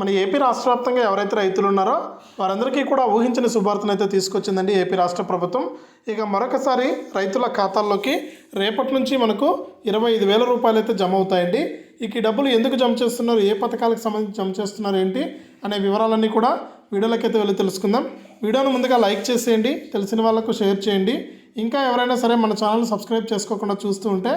మన ఏపీ రాష్ట్ర వ్యాప్తంగా ఎవరైతే రైతులు ఉన్నారో వారందరికీ కూడా ఊహించిన శుభార్తను అయితే తీసుకొచ్చిందండి ఏపీ రాష్ట్ర ప్రభుత్వం. ఇక మరొకసారి రైతుల ఖాతాల్లోకి రేపటి నుంచి మనకు ఇరవై ఐదు వేల రూపాయలు అయితే జమ అవుతాయండి. ఇక ఈ డబ్బులు ఎందుకు జమ చేస్తున్నారు? ఏ పథకాలకు సంబంధించి జమ చేస్తున్నారు ఏంటి? అనే వివరాలన్నీ కూడా వీడియోలోకైతే వెళ్ళి తెలుసుకుందాం. వీడియోను ముందుగా లైక్ చేసేయండి తెలిసిన వాళ్ళకు షేర్ చేయండి. ఇంకా ఎవరైనా సరే మన ఛానల్ సబ్స్క్రైబ్ చేసుకోకుండా చూస్తూ ఉంటే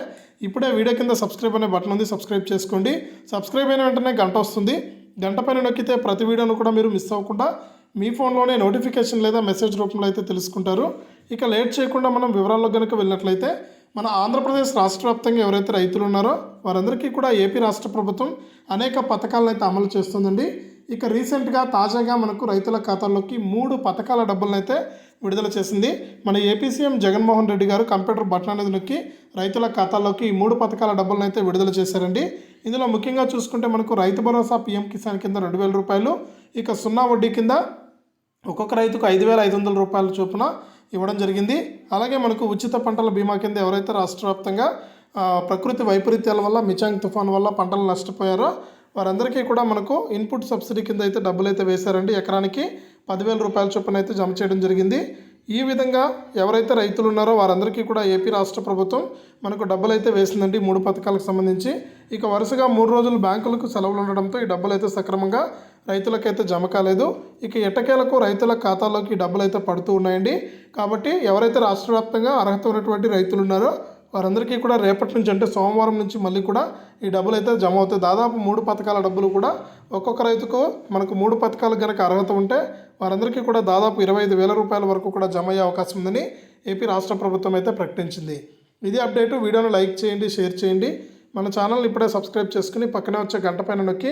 ఇప్పుడే వీడియో కింద సబ్స్క్రైబ్ అనే బటన్ ఉంది సబ్స్క్రైబ్ చేసుకోండి. సబ్స్క్రైబ్ అయిన వెంటనే గంట వస్తుంది. గంట పైన నొక్కితే ప్రతి వీడియోను కూడా మీరు మిస్ అవ్వకుండా మీ ఫోన్లోనే నోటిఫికేషన్ లేదా మెసేజ్ రూపంలో అయితే తెలుసుకుంటారు. ఇక లేట్ చేయకుండా మనం వివరాల్లో కనుక వెళ్ళినట్లయితే మన ఆంధ్రప్రదేశ్ రాష్ట్ర వ్యాప్తంగా ఎవరైతే రైతులు ఉన్నారో వారందరికీ కూడా ఏపీ రాష్ట్ర ప్రభుత్వం అనేక పథకాలను అయితే అమలు చేస్తుందండి. ఇక రీసెంట్గా తాజాగా మనకు రైతుల ఖాతాల్లోకి మూడు పథకాల డబ్బులను అయితే విడుదల చేసింది. మన ఏపీ సీఎం జగన్మోహన్ రెడ్డి గారు కంప్యూటర్ బటన్ అనేది నొక్కి రైతుల ఖాతాల్లోకి ఈ మూడు పథకాల డబ్బులను అయితే విడుదల చేశారండి. ఇందులో ముఖ్యంగా చూసుకుంటే మనకు రైతు భరోసా పీఎం కిసాన్ కింద రెండు వేల రూపాయలు ఇక సున్నా వడ్డీ కింద ఒక్కొక్క రైతుకు ఐదు వేల ఐదు వందల రూపాయల చొప్పున ఇవ్వడం జరిగింది. అలాగే మనకు ఉచిత పంటల బీమా కింద ఎవరైతే రాష్ట్ర వ్యాప్తంగా ప్రకృతి వైపరీత్యాల వల్ల మిచాంగ్ తుఫాన్ వల్ల పంటలు నష్టపోయారో వారందరికీ కూడా మనకు ఇన్పుట్ సబ్సిడీ కింద అయితే డబ్బులు అయితే వేశారండి. ఎకరానికి పదివేల రూపాయల చొప్పున అయితే జమ చేయడం జరిగింది. ఈ విధంగా ఎవరైతే రైతులు ఉన్నారో వారందరికీ కూడా ఏపీ రాష్ట్ర ప్రభుత్వం మనకు డబ్బులు అయితే వేసిందండి. మూడు పథకాలకు సంబంధించి ఇక వరుసగా మూడు రోజులు బ్యాంకులకు సెలవులు ఉండడంతో ఈ డబ్బులు అయితే సక్రమంగా రైతులకైతే జమ కాలేదు. ఇక ఎటకేలకు రైతుల ఖాతాలోకి డబ్బులు అయితే పడుతూ ఉన్నాయండి. కాబట్టి ఎవరైతే రాష్ట్ర వ్యాప్తంగా అర్హత ఉన్నటువంటి రైతులు ఉన్నారో వారందరికీ కూడా రేపటి నుంచి అంటే సోమవారం నుంచి మళ్ళీ కూడా ఈ డబ్బులు అయితే జమ అవుతాయి. దాదాపు మూడు పథకాల డబ్బులు కూడా ఒక్కొక్క రైతుకు మనకు మూడు పథకాలకు కనుక అర్హత ఉంటే వారందరికీ కూడా దాదాపు ఇరవై ఐదు వేల రూపాయల వరకు కూడా జమ అయ్యే అవకాశం ఉందని ఏపీ రాష్ట్ర ప్రభుత్వం అయితే ప్రకటించింది. ఇది అప్డేట్. వీడియోను లైక్ చేయండి షేర్ చేయండి. మన ఛానల్ ఇప్పుడే సబ్స్క్రైబ్ చేసుకుని పక్కనే వచ్చే గంట పైన నొక్కి